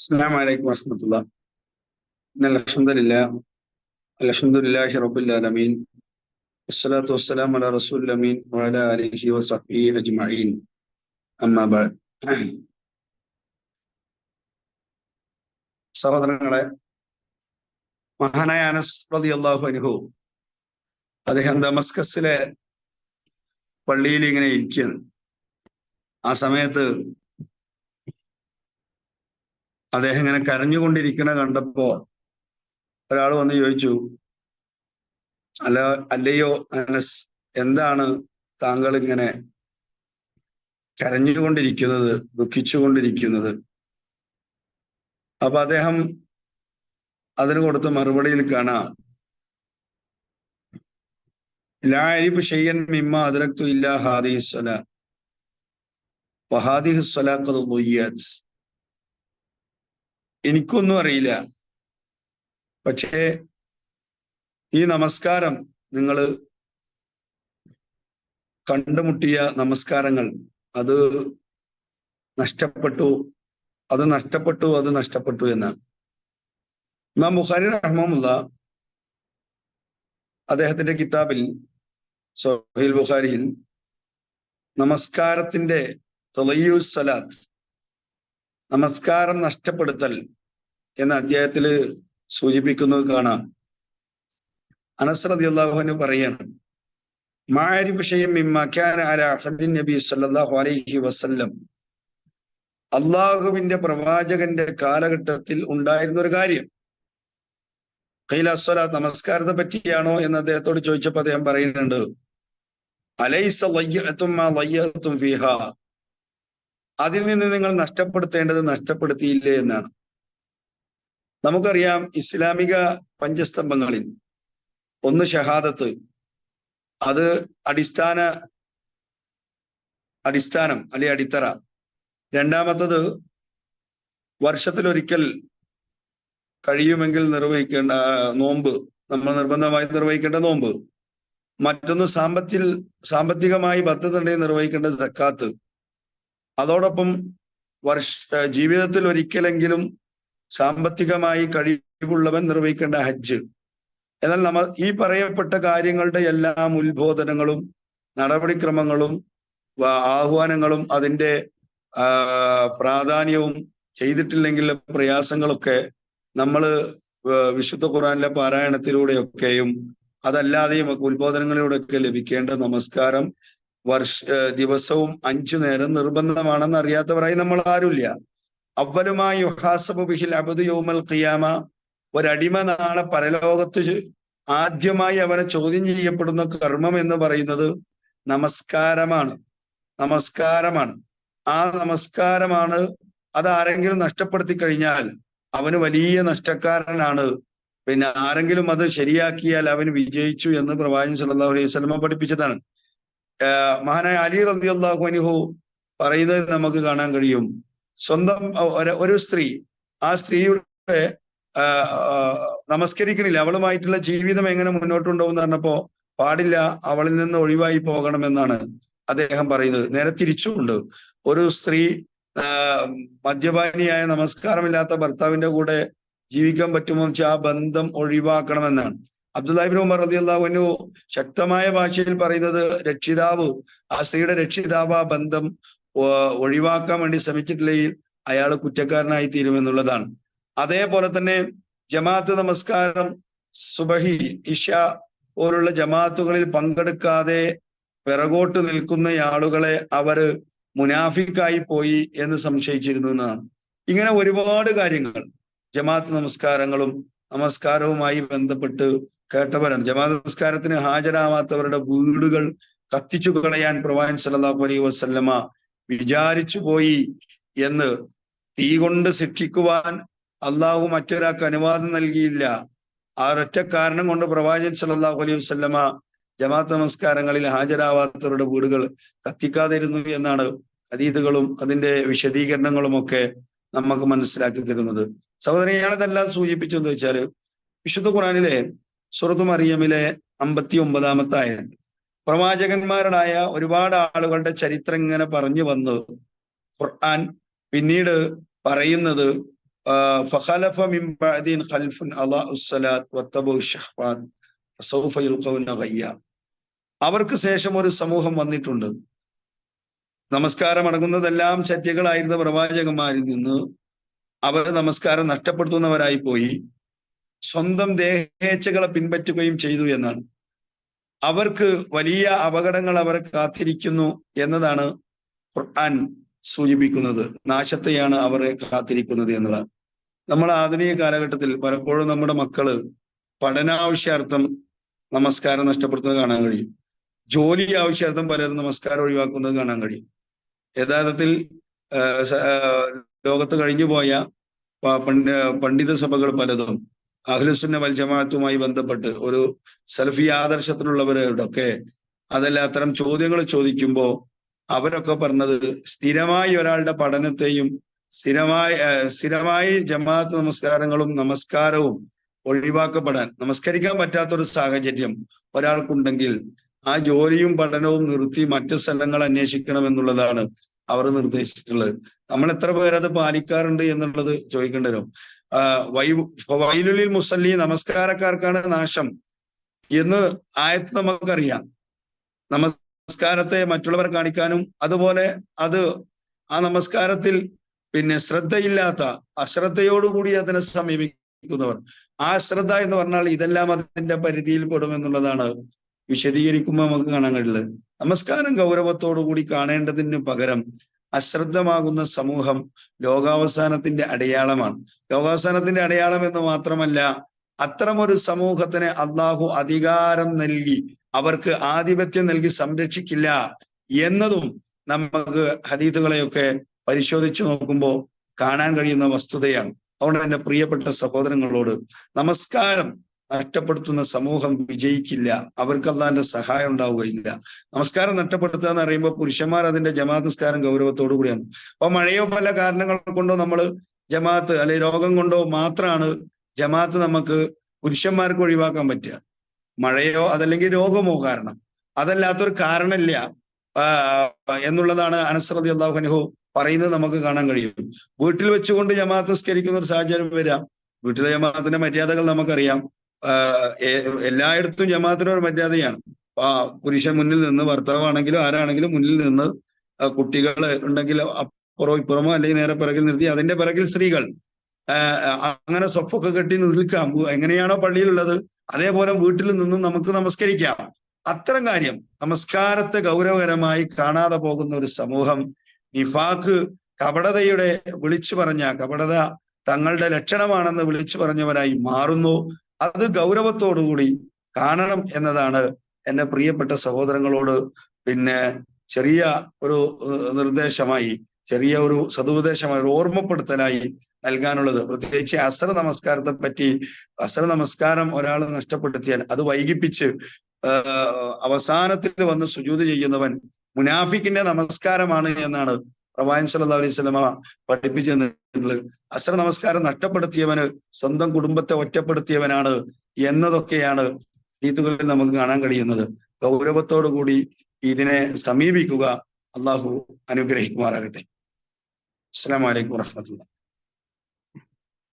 السلام عليكم ورحمة الله إن الحمد لله الحمد لله رب العالمين والصلاة والسلام على رسول الأمين وعلى آله وصحبه أجمعين أما بعد സഹോദരങ്ങളെ മഹാനായ അനസ് റളിയല്ലാഹു അൻഹു അദ്ദേഹം ദമസ്കസിലെ പള്ളിയിൽ ഇങ്ങനെ ഇരിക്കുകയാണ് ആ സമയത്ത് അദ്ദേഹം ഇങ്ങനെ കരഞ്ഞുകൊണ്ടിരിക്കണ കണ്ടപ്പോ ഒരാൾ വന്ന് ചോദിച്ചു അല്ല അല്ലയോ അനസ് എന്താണ് താങ്കൾ ഇങ്ങനെ കരഞ്ഞുകൊണ്ടിരിക്കുന്നത് ദുഃഖിച്ചുകൊണ്ടിരിക്കുന്നത്? അപ്പൊ അദ്ദേഹം അതിന് കൊടുത്ത മറുപടിയിൽ കാണാം ലാരിബ് ഷെയ്യൻ മിമ്മ അതിരക്തു ഇല്ല ഹാദിസ്വല വഹാദിഹുസ്വലാഖത് എനിക്കൊന്നും അറിയില്ല. പക്ഷേ ഈ നമസ്കാരം നിങ്ങൾ കണ്ടുമുട്ടിയ നമസ്കാരങ്ങൾ അത് നഷ്ടപ്പെട്ടു അത് നഷ്ടപ്പെട്ടു അത് നഷ്ടപ്പെട്ടു എന്നാണ് ഇമാം ബുഖാരി റഹ്മുല്ല അദ്ദേഹത്തിന്റെ കിതാബിൽ സൊഹീൽ ബുഖാരിയിൽ നമസ്കാരത്തിന്റെ തൊലയു സലാത്ത് നമസ്കാരം നഷ്ടപ്പെടുത്തൽ എന്ന അധ്യായത്തിൽ സൂചിപ്പിക്കുന്നത് കാണാം. അനസ്രതി അള്ളാഹുവിന് പറയാണ് നബി സല്ലല്ലാഹു അലൈഹി വസല്ലം. അള്ളാഹുവിന്റെ പ്രവാചകന്റെ കാലഘട്ടത്തിൽ ഉണ്ടായിരുന്ന ഒരു കാര്യം. കൈലാസ്വല നമസ്കാരത്തെ പറ്റിയാണോ എന്ന് അദ്ദേഹത്തോട് ചോദിച്ചപ്പോൾ അദ്ദേഹം പറയുന്നുണ്ട് അലൈസ ഫിഹ. അതിൽ നിന്ന് നിങ്ങൾ നഷ്ടപ്പെടുത്തേണ്ടത് നഷ്ടപ്പെടുത്തിയില്ലേ എന്നാണ്. നമുക്കറിയാം ഇസ്ലാമിക പഞ്ചസ്തംഭങ്ങളിൽ ഒന്ന് ഷഹാദത്ത് അത് അടിസ്ഥാന അടിസ്ഥാനം അല്ലെ അടിത്തറ. രണ്ടാമത്തത് വർഷത്തിലൊരിക്കൽ കഴിയുമെങ്കിൽ നിർവഹിക്കേണ്ട നോമ്പ് നമ്മൾ നിർബന്ധമായി നിർവഹിക്കേണ്ട നോമ്പ്. മറ്റൊന്ന് സാമ്പത്തിൽ സാമ്പത്തികമായി ബദ്ധതയുണ്ടെങ്കിൽ നിർവഹിക്കേണ്ട സക്കാത്ത്. അതോടൊപ്പം വർഷ ജീവിതത്തിൽ ഒരിക്കലെങ്കിലും സാമ്പത്തികമായി കഴിവുള്ളവൻ നിർവഹിക്കേണ്ട ഹജ്ജ്. എന്നാൽ നമ്മ ഈ പറയപ്പെട്ട കാര്യങ്ങളുടെ എല്ലാം ഉത്ബോധനങ്ങളും നടപടിക്രമങ്ങളും ആഹ്വാനങ്ങളും അതിന്റെ പ്രാധാന്യവും ചെയ്തിട്ടില്ലെങ്കിൽ പ്രയാസങ്ങളൊക്കെ നമ്മൾ വിശുദ്ധ ഖുറാനിലെ പാരായണത്തിലൂടെയൊക്കെയും അതല്ലാതെയും ഉത്ബോധനങ്ങളിലൂടെയൊക്കെ ലഭിക്കേണ്ട നമസ്കാരം വർഷ ദിവസവും അഞ്ചു നേരം നിർബന്ധമാണെന്ന് അറിയാത്തവരായി നമ്മൾ ആരുമില്ല അവലുമായി യുഹാസബുബിഹിൽ അബുദ് യോമൽ ഖിയാമ ഒരടിമ നാളെ പരലോകത്ത് ആദ്യമായി അവനെ ചോദ്യം ചെയ്യപ്പെടുന്ന കർമ്മം എന്ന് പറയുന്നത് നമസ്കാരമാണ്. നമസ്കാരമാണ്. ആ നമസ്കാരമാണ് അത് ആരെങ്കിലും നഷ്ടപ്പെടുത്തി കഴിഞ്ഞാൽ അവന് വലിയ നഷ്ടക്കാരനാണ്. പിന്നെ ആരെങ്കിലും അത് ശരിയാക്കിയാൽ അവന് വിജയിച്ചു എന്ന് പ്രവാചകൻ സല്ലല്ലാഹു അലൈഹി വസല്ലമ പഠിപ്പിച്ചതാണ്. മഹാനായ അലി റബി അള്ളാഹു അനുഹു പറയുന്നത് നമുക്ക് കാണാൻ കഴിയും. സ്വന്തം ഒരു സ്ത്രീ ആ സ്ത്രീയുടെ നമസ്കരിക്കണില്ല. അവളുമായിട്ടുള്ള ജീവിതം എങ്ങനെ മുന്നോട്ടുണ്ടാവും എന്ന് പറഞ്ഞപ്പോ പാടില്ല അവളിൽ നിന്ന് ഒഴിവായി പോകണമെന്നാണ് അദ്ദേഹം പറയുന്നത്. നേരെ തിരിച്ചുകൊണ്ട് ഒരു സ്ത്രീ മദ്യപാനിയായ നമസ്കാരമില്ലാത്ത ഭർത്താവിന്റെ കൂടെ ജീവിക്കാൻ പറ്റുമോ വെച്ചാൽ ആ ബന്ധം ഒഴിവാക്കണമെന്നാണ്. അബ്ദുല്ലാഹിബിൻ ഉമർ റതി അള്ളാഹുവിനു ശക്തമായ ഭാഷയിൽ പറയുന്നത് രക്ഷിതാവ് ആ സ്ത്രീയുടെ രക്ഷിതാവ് ആ ബന്ധം ഒഴിവാക്കാൻ വേണ്ടി ശ്രമിച്ചിട്ടില്ലെങ്കിൽ അയാൾ കുറ്റക്കാരനായി തീരുമെന്നുള്ളതാണ് അതേപോലെ തന്നെ ജമാഅത്ത് നമസ്കാരം സുബഹി ഇഷ പോലുള്ള ജമാഅത്തുകളിൽ പങ്കെടുക്കാതെ പിറകോട്ട് നിൽക്കുന്ന ആളുകളെ അവർ മുനാഫിക്കായി പോയി എന്ന് സംശയിച്ചിരുന്നു എന്നാണ്. ഇങ്ങനെ ഒരുപാട് കാര്യങ്ങൾ ജമാഅത്ത് നമസ്കാരങ്ങളും നമസ്കാരവുമായി ബന്ധപ്പെട്ട് കേട്ടവരാണ്. ജമാ നമസ്കാരത്തിന് ഹാജരാവാത്തവരുടെ വീടുകൾ കത്തിച്ചു കളയാൻ പ്രവാൻ സല്ലാഹു അലൈ വസല്ലമ വിചാരിച്ചു പോയി എന്ന് തീ കൊണ്ട് ശിക്ഷിക്കുവാൻ അള്ളാഹു മറ്റൊരാൾക്ക് അനുവാദം നൽകിയില്ല. ആ ഒറ്റ കാരണം കൊണ്ട് പ്രവാചകൻ സല്ലാഹു അലൈഹി വസല്ലമ ജമാഅത്ത് നമസ്കാരങ്ങളിൽ ഹാജരാവാത്തവരുടെ വീടുകൾ കത്തിക്കാതിരുന്നു എന്നാണ് അതീതുകളും അതിന്റെ വിശദീകരണങ്ങളും ഒക്കെ നമുക്ക് മനസ്സിലാക്കി തരുന്നത്. സഹോദരൻ ഇയാളതെല്ലാം സൂചിപ്പിച്ചെന്ന് വെച്ചാൽ വിശുദ്ധ ഖുറാനിലെ സുറത്തു മറിയമിലെ അമ്പത്തി ഒമ്പതാമത്തായ പ്രവാചകന്മാരുടായ ഒരുപാട് ആളുകളുടെ ചരിത്രം ഇങ്ങനെ പറഞ്ഞു വന്നു. ഖുർആൻ പിന്നീട് പറയുന്നത് അവർക്ക് ശേഷം ഒരു സമൂഹം വന്നിട്ടുണ്ട്. നമസ്കാരം അടങ്ങുന്നതെല്ലാം ചര്യകളായിരുന്ന പ്രവാചകന്മാരിൽ നിന്ന് അവർ നമസ്കാരം നഷ്ടപ്പെടുത്തുന്നവരായി പോയി. സ്വന്തം ദേഹേച്ഛകളെ പിൻപറ്റുകയും ചെയ്തു എന്നാണ്. അവർക്ക് വലിയ അപകടങ്ങൾ അവരെ കാത്തിരിക്കുന്നു എന്നതാണ് ഖുർആൻ സൂചിപ്പിക്കുന്നത്. നാശത്തെയാണ് അവരെ കാത്തിരിക്കുന്നത് എന്നുള്ളത് നമ്മൾ ആധുനിക കാലഘട്ടത്തിൽ പലപ്പോഴും നമ്മുടെ മക്കൾ പഠനാവശ്യാർത്ഥം നമസ്കാരം നഷ്ടപ്പെടുത്തുന്നത് കാണാൻ കഴിയും. ജോലി ആവശ്യാർത്ഥം പലരും നമസ്കാരം ഒഴിവാക്കുന്നത് കാണാൻ കഴിയും. യഥാർത്ഥത്തിൽ ലോകത്ത് കഴിഞ്ഞുപോയ പണ്ഡിത സഭകൾ പലതും അഖിലുസുന്ന വൽ ജമാഅത്തുമായി ബന്ധപ്പെട്ട് ഒരു സെൽഫി ആദർശത്തിലുള്ളവരോടൊക്കെ അതല്ല അത്തരം ചോദ്യങ്ങൾ ചോദിക്കുമ്പോൾ അവരൊക്കെ പറഞ്ഞത് സ്ഥിരമായി ഒരാളുടെ പഠനത്തെയും സ്ഥിരമായി സ്ഥിരമായി ജമാഅത്ത് നമസ്കാരങ്ങളും നമസ്കാരവും ഒഴിവാക്കപ്പെടാൻ നമസ്കരിക്കാൻ പറ്റാത്തൊരു സാഹചര്യം ഒരാൾക്കുണ്ടെങ്കിൽ ആ ജോലിയും പഠനവും നിർത്തി മറ്റു സ്ഥലങ്ങൾ അന്വേഷിക്കണം എന്നുള്ളതാണ് അവർ നിർദ്ദേശിച്ചിട്ടുള്ളത്. നമ്മൾ എത്ര പേർ അത് പാലിക്കാറുണ്ട് എന്നുള്ളത് ചോദിക്കേണ്ടതും വൈലുലിൽ മുസല്ലി നമസ്കാരക്കാർക്കാണ് നാശം എന്ന് ആയത്ത് നമുക്കറിയാം. നമസ്കാരത്തെ മറ്റുള്ളവർ കാണിക്കാനും അതുപോലെ അത് ആ നമസ്കാരത്തിൽ പിന്നെ ശ്രദ്ധയില്ലാത്ത അശ്രദ്ധയോടുകൂടി അതിനെ സമീപിക്കുന്നവർ. ആ ശ്രദ്ധ എന്ന് പറഞ്ഞാൽ ഇതെല്ലാം അതിന്റെ പരിധിയിൽ പെടും എന്നുള്ളതാണ് വിശദീകരിക്കുമ്പോൾ നമുക്ക് കാണാൻ കഴിയുള്ളത് നമസ്കാരം ഗൗരവത്തോടു കൂടി കാണേണ്ടതിന് പകരം അശ്രദ്ധമാകുന്ന സമൂഹം ലോകാവസാനത്തിന്റെ അടയാളമാണ്. ലോകാവസാനത്തിന്റെ അടയാളം എന്ന് മാത്രമല്ല അത്തരമൊരു സമൂഹത്തിന് അള്ളാഹു അധികാരം നൽകി അവർക്ക് ആധിപത്യം നൽകി സംരക്ഷിക്കില്ല എന്നതും നമുക്ക് ഹദീതുകളെയൊക്കെ പരിശോധിച്ചു നോക്കുമ്പോൾ കാണാൻ കഴിയുന്ന വസ്തുതയാണ്. അതുകൊണ്ട് എന്റെ പ്രിയപ്പെട്ട സഹോദരങ്ങളോട് നമസ്കാരം നഷ്ടപ്പെടുത്തുന്ന സമൂഹം വിജയിക്കില്ല. അവർക്ക് സഹായം ഉണ്ടാവുകയില്ല. നമസ്കാരം നഷ്ടപ്പെടുത്തുക എന്ന് പറയുമ്പോൾ പുരുഷന്മാർ അതിന്റെ ജമാഅത്ത് നിസ്കാരം ഗൗരവത്തോടു കൂടിയാണ്. അപ്പൊ മഴയോ പല കാരണങ്ങൾ കൊണ്ടോ നമ്മൾ ജമാഅത്ത് അല്ലെ രോഗം കൊണ്ടോ മാത്രമാണ് ജമാഅത്ത് നമുക്ക് പുരുഷന്മാർക്ക് ഒഴിവാക്കാൻ പറ്റുക. മഴയോ അതല്ലെങ്കിൽ രോഗമോ കാരണം. അതല്ലാത്തൊരു കാരണമില്ല. എന്നുള്ളതാണ് അനസ്രതി അള്ളാഹു അനുഹു പറയുന്നത് നമുക്ക് കാണാൻ കഴിയും. വീട്ടിൽ വെച്ചുകൊണ്ട് ജമാഅത്ത് നിസ്കരിക്കുന്ന ഒരു സാഹചര്യം വരാം. വീട്ടിലെ ജമാഅത്തിന്റെ മര്യാദകൾ നമുക്കറിയാം. എല്ലായിടത്തും ജമാഅത്തിന് ഒരു മര്യാദയാണ്. ആ പുരുഷൻ മുന്നിൽ നിന്ന് ഭർത്താവാണെങ്കിലും ആരാണെങ്കിലും മുന്നിൽ നിന്ന് കുട്ടികൾ ഉണ്ടെങ്കിൽ അപ്പുറം ഇപ്പുറമോ അല്ലെങ്കിൽ നേരെ പിറകിൽ നിർത്തി അതിന്റെ പിറകിൽ സ്ത്രീകൾ. അങ്ങനെ സ്വപ്പൊക്കെ കെട്ടി നിൽക്കാം. എങ്ങനെയാണോ പള്ളിയിലുള്ളത് അതേപോലെ വീട്ടിൽ നിന്നും നമുക്ക് നമസ്കരിക്കാം. അത്തരം കാര്യം നമസ്കാരത്തെ ഗൗരവകരമായി കാണാതെ പോകുന്ന ഒരു സമൂഹം നിഫാക്ക് കപടതയുടെ വിളിച്ചു പറഞ്ഞ കപടത തങ്ങളുടെ ലക്ഷണമാണെന്ന് വിളിച്ചു പറഞ്ഞവരായി മാറുന്നു. അത് ഗൗരവത്തോടുകൂടി കാണണം എന്നതാണ് എന്റെ പ്രിയപ്പെട്ട സഹോദരങ്ങളോട് പിന്നെ ചെറിയ ഒരു നിർദ്ദേശമായി ചെറിയ ഒരു സതുപദേശമായി ഒരു ഓർമ്മപ്പെടുത്തലായി നൽകാനുള്ളത്. പ്രത്യേകിച്ച് അസ്ര നമസ്കാരത്തെ പറ്റി അസ്ര നമസ്കാരം ഒരാൾ നഷ്ടപ്പെടുത്തിയാൽ അത് വൈകിപ്പിച്ച് അവസാനത്തിൽ വന്ന് സുജൂത് ചെയ്യുന്നവൻ മുനാഫിക്കിന്റെ നമസ്കാരമാണ് എന്നാണ് പ്രവാൻ സല്ലാ അലൈഹി സ്വലമ പഠിപ്പിച്ചു നിങ്ങൾ അസർ നമസ്കാരം നഷ്ടപ്പെടുത്തിയവന് സ്വന്തം കുടുംബത്തെ ഒറ്റപ്പെടുത്തിയവനാണ് എന്നതൊക്കെയാണ് ഈത്തുകളിൽ നമുക്ക് കാണാൻ കഴിയുന്നത്. ഗൗരവത്തോടു കൂടി ഇതിനെ സമീപിക്കുക അള്ളാഹു അനുഗ്രഹിക്കുമാറാകട്ടെ. അസ്സാം വലൈക്കും വാഹമത്തുള്ള